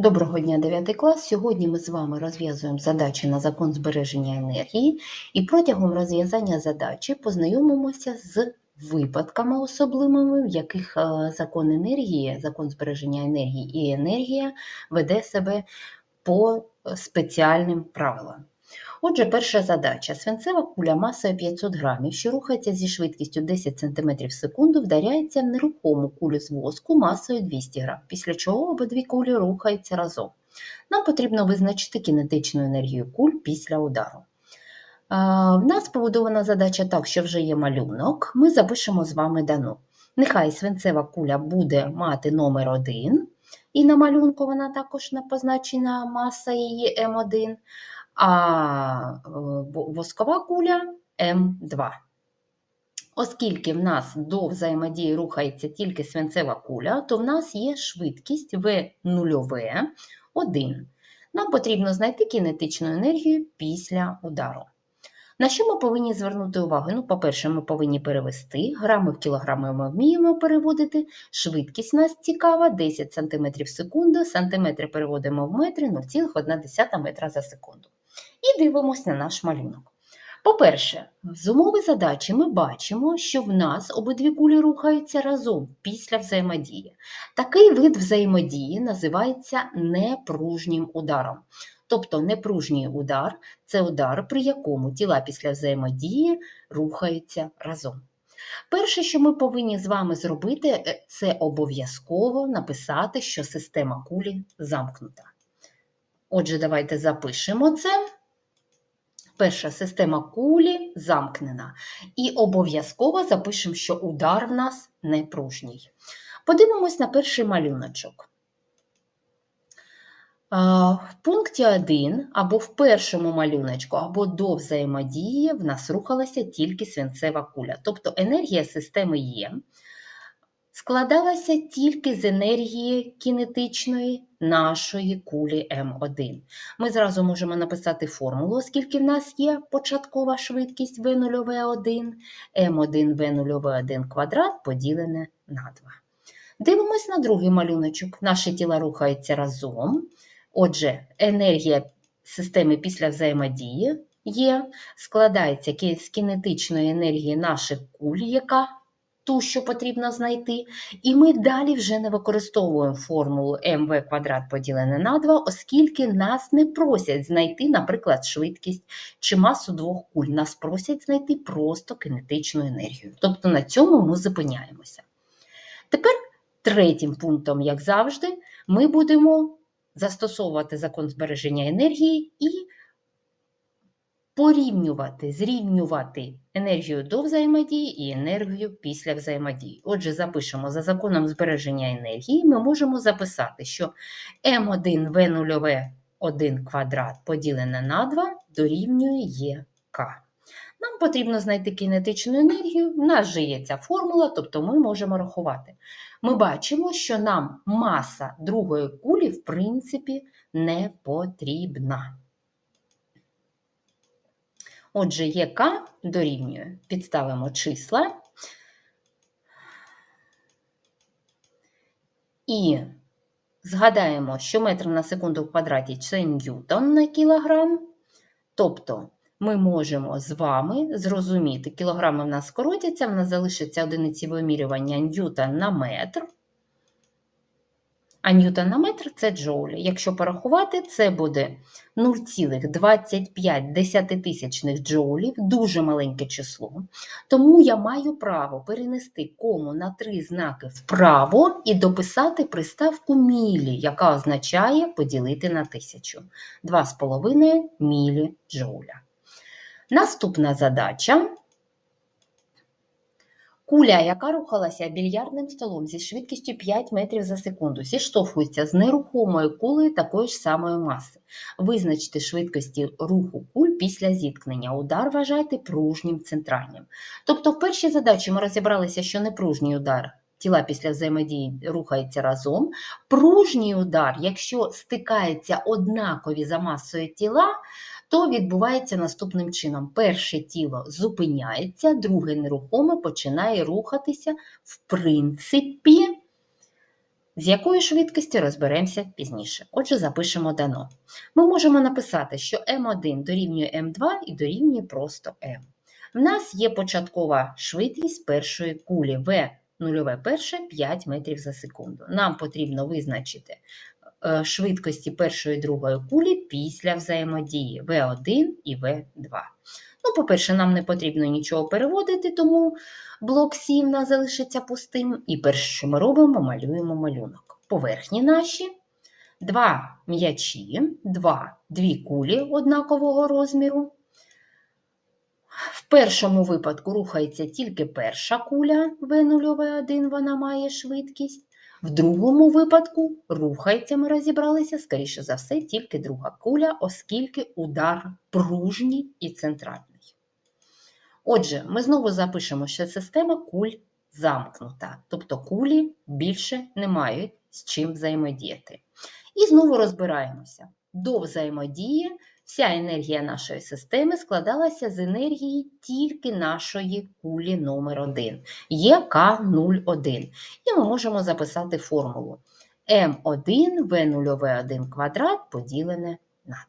Доброго дня, 9 клас. Сьогодні ми з вами розв'язуємо задачі на закон збереження енергії і протягом розв'язання задачі познайомимося з випадками особливими, в яких е, закон енергії, закон збереження енергії і енергія веде себе по спеціальним правилам. Отже, перша задача. Свинцева куля масою 500 грамів, що рухається зі швидкістю 10 см в секунду, вдаряється в нерухому кулю з воску масою 200 грам, після чого обидві кулі рухаються разом. Нам потрібно визначити кінетичну енергію куль після удару. В нас побудована задача так, що вже є малюнок. Ми запишемо з вами дану. Нехай свинцева куля буде мати номер 1, і на малюнку вона також позначена маса її М1 а е, воскова куля М2. Оскільки в нас до взаємодії рухається тільки свинцева куля, то в нас є швидкість В0 1. Нам потрібно знайти кінетичну енергію після удару. На що ми повинні звернути увагу? Ну, По-перше, ми повинні перевести, грами в кілограми ми вміємо переводити, швидкість нас цікава, 10 см в секунду, сантиметри переводимо в метри 0,1 метра за секунду. І дивимося на наш малюнок. По-перше, з умови задачі ми бачимо, що в нас обидві кулі рухаються разом після взаємодії. Такий вид взаємодії називається непружнім ударом. Тобто непружній удар це удар, при якому тіла після взаємодії рухаються разом. Перше, що ми повинні з вами зробити, е, це обов'язково написати, що система кулі замкнута. Отже, давайте запишемо це. Перша система кулі замкнена. І обов'язково запишемо, що удар в нас непружній. Подивимось на перший малюночок. В пункті 1 або в першому малюночку, або до взаємодії в нас рухалася тільки свинцева куля. Тобто енергія системи Є складалася тільки з енергії кінетичної нашої кулі М1. Ми зразу можемо написати формулу, оскільки в нас є початкова швидкість В0В1, М1В0В1 квадрат поділене на 2. Дивимось на другий малюночок. Наші тіла рухаються разом. Отже, енергія системи після взаємодії є, складається з кінетичної енергії наших куль, яка ту, що потрібно знайти. І ми далі вже не використовуємо формулу МВ квадрат поділене на 2, оскільки нас не просять знайти, наприклад, швидкість чи масу двох куль. Нас просять знайти просто кинетичну енергію. Тобто на цьому ми зупиняємося. Тепер третім пунктом, як завжди, ми будемо застосовувати закон збереження енергії і порівнювати, зрівнювати енергію до взаємодії і енергію після взаємодії. Отже, запишемо за законом збереження енергії, ми можемо записати, що М1В0 1 квадрат поділене на 2 дорівнює ЄК. Нам потрібно знайти кінетичну енергію, в нас же є ця формула, тобто ми можемо рахувати. Ми бачимо, що нам маса другої кулі, в принципі, не потрібна. Отже, ЄК дорівнює, підставимо числа і згадаємо, що метр на секунду в квадраті це ньютон на кілограм. Тобто ми можемо з вами зрозуміти, кілограми в нас скоротяться, в нас залишиться одиниці вимірювання ньютон на метр. А ньютон на метр це джоулі. Якщо порахувати, це буде 0,25 джоулів, дуже маленьке число. Тому я маю право перенести кому на три знаки вправо і дописати приставку мілі, яка означає поділити на тисячу. 2,5 мілі джоуля. Наступна задача. Куля, яка рухалася більярдним столом зі швидкістю 5 метрів за секунду, зіштовхується з нерухомою кулею такої ж самої маси. Визначте швидкості руху куль після зіткнення. Удар вважайте пружнім центральним. Тобто, в першій задачі ми розібралися, що непружній удар. Тіла після взаємодії рухаються разом. Пружній удар, якщо стикаються однакові за масою тіла, то відбувається наступним чином: перше тіло зупиняється, друге нерухоме починає рухатися, в принципі, З якої швидкості розберемося пізніше. Отже, запишемо дано. Ми можемо написати, що М1 дорівнює М2 і дорівнює просто М. В нас є початкова швидкість першої кулі В нульове перше 5 метрів за секунду. Нам потрібно визначити швидкості першої і другої кулі після взаємодії В1 і В2. Ну, по-перше, нам не потрібно нічого переводити, тому блок 7 нас залишиться пустим. І перше, що ми робимо, малюємо малюнок. Поверхні наші, два м'ячі, два, дві кулі однакового розміру. В першому випадку рухається тільки перша куля В0В1, вона має швидкість. В другому випадку рухається, ми розібралися, скоріше за все, тільки друга куля, оскільки удар пружній і центральний. Отже, ми знову запишемо, що система куль замкнута, тобто кулі більше не мають з чим взаємодіяти. І знову розбираємося. До взаємодії вся енергія нашої системи складалася з енергії тільки нашої кулі номер 1 ЄК01. І ми можемо записати формулу М1 В0В1 квадрат поділене на 2.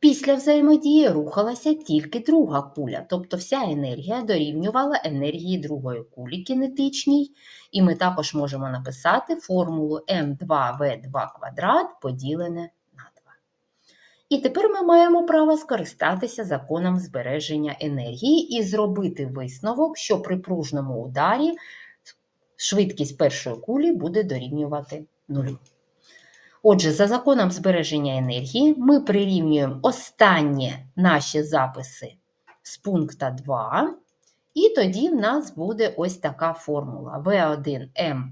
Після взаємодії рухалася тільки друга куля, тобто вся енергія дорівнювала енергії другої кулі кінетичній, і ми також можемо написати формулу М2В2 квадрат поділене 2. І тепер ми маємо право скористатися законом збереження енергії і зробити висновок, що при пружному ударі швидкість першої кулі буде дорівнювати нулю. Отже, за законом збереження енергії ми прирівнюємо останні наші записи з пункта 2, і тоді в нас буде ось така формула V1M,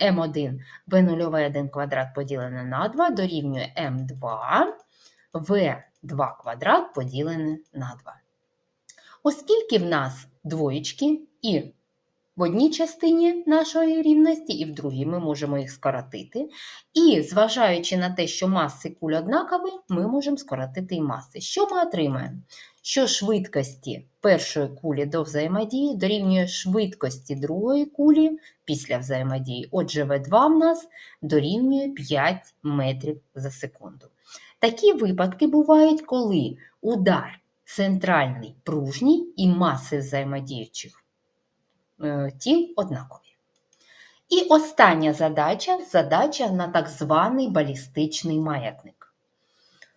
M1 V0V1 квадрат поділене на 2 дорівнює M2 V2 квадрат поділене на 2. Оскільки в нас двоєчки і в одній частині нашої рівності, і в другій ми можемо їх скоротити. І зважаючи на те, що маси куль однакові, ми можемо скоротити і маси. Що ми отримаємо? Що швидкості першої кулі до взаємодії дорівнює швидкості другої кулі після взаємодії. Отже, В2 в нас дорівнює 5 метрів за секунду. Такі випадки бувають, коли удар центральний пружній і маси взаємодіючих Е, ті однакові. І остання задача задача на так званий балістичний маятник.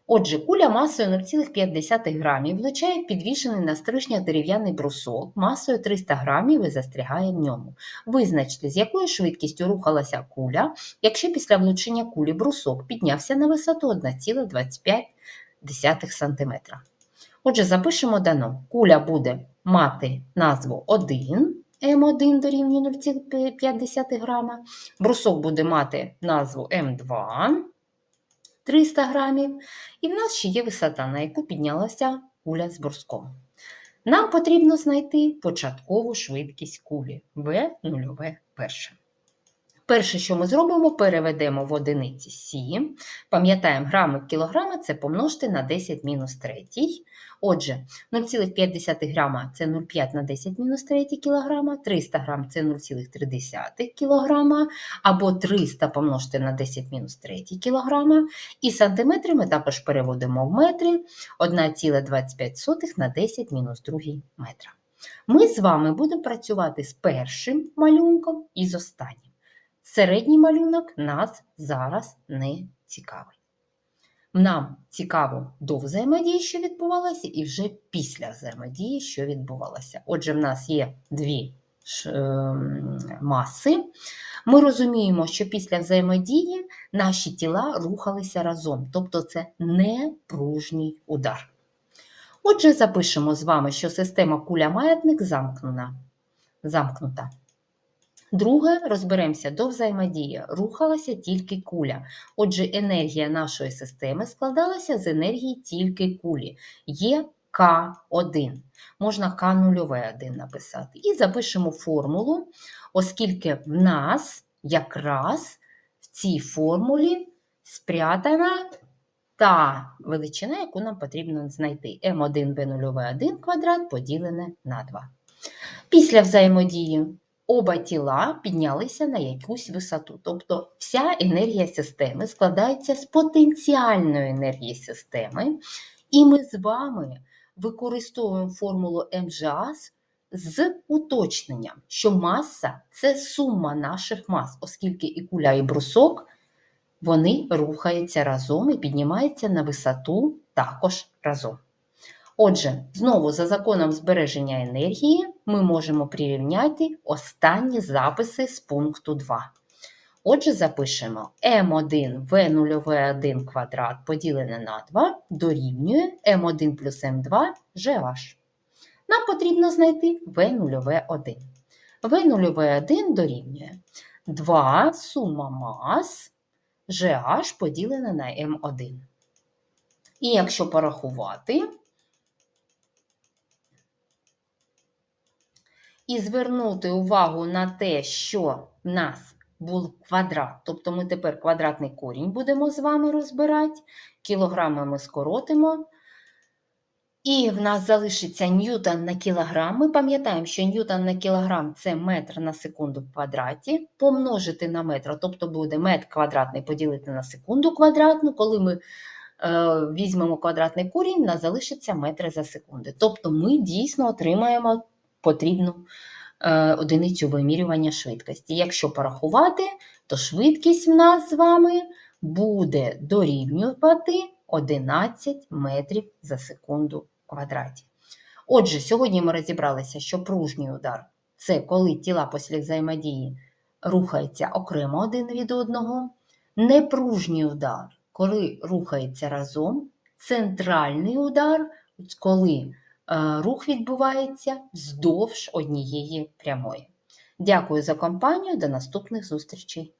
Отже, куля масою 0,5 грамів влучає в підвішений на стрижня дерев'яний брусок масою 300 грамів і застрягає в ньому. Визначте, з якою швидкістю рухалася куля, якщо після влучення кулі брусок піднявся на висоту 1,25 см. Отже, запишемо дано. Куля буде мати назву 1. М1 дорівнює 0,5 грама. Брусок буде мати назву М2 300 грамів. І в нас ще є висота, на яку піднялася куля з борском. Нам потрібно знайти початкову швидкість кулі В0 перше. Перше, що ми зробимо, переведемо в одиниці Сі. Пам'ятаємо, грами кілограми це помножити на 10 мінус 3. Отже, 0,5 грама це 0,5 на 10 мінус 3 кілограма, 300 грам це 0,3 кілограма, або 300 помножити на 10 мінус 3 кілограма. І сантиметри ми також переводимо в метри 1,25 на 10 мінус 2 метра. Ми з вами будемо працювати з першим малюнком і з останнім. Середній малюнок нас зараз не цікавить. Нам цікаво до взаємодії, що відбувалося, і вже після взаємодії, що відбувалося. Отже, в нас є дві ем, маси. Ми розуміємо, що після взаємодії наші тіла рухалися разом, тобто це не пружній удар. Отже, запишемо з вами, що система куля-маятник замкнута. Друге, розберемося до взаємодії. Рухалася тільки куля. Отже, енергія нашої системи складалася з енергії тільки кулі. Є К1. Можна К0В1 написати. І запишемо формулу, оскільки в нас якраз в цій формулі спрятана та величина, яку нам потрібно знайти. М1 В0В1 квадрат поділене на 2. Після взаємодії оба тіла піднялися на якусь висоту. Тобто вся енергія системи складається з потенціальної енергії системи, і ми з вами використовуємо формулу МЖАС з уточненням, що маса це сума наших мас, оскільки і куля, і брусок вони рухаються разом і піднімаються на висоту також разом. Отже, знову за законом збереження енергії ми можемо прирівняти останні записи з пункту 2. Отже, запишемо М1 В0В1 квадрат поділене на 2 дорівнює М1 плюс М2 GH. Нам потрібно знайти В0В1. В0В1 дорівнює 2 сума мас GH поділене на М1. І якщо порахувати, і звернути увагу на те, що в нас був квадрат, тобто ми тепер квадратний корінь будемо з вами розбирати, кілограми ми скоротимо. І в нас залишиться ньютон на кілограм. Ми пам'ятаємо, що ньютон на кілограм це метр на секунду в квадраті, помножити на метр, тобто буде метр квадратний поділити на секунду квадратну. Коли ми е, візьмемо квадратний корінь, у нас залишиться метри за секунду. Тобто ми дійсно отримаємо потрібну е, одиницю вимірювання швидкості. Якщо порахувати, то швидкість в нас з вами буде дорівнювати 11 метрів за секунду в квадраті. Отже, сьогодні ми розібралися, що пружній удар це коли тіла після взаємодії рухаються окремо один від одного. Непружній удар, коли рухаються разом, центральний удар, коли рух відбувається вздовж однієї прямої. Дякую за компанію, до наступних зустрічей!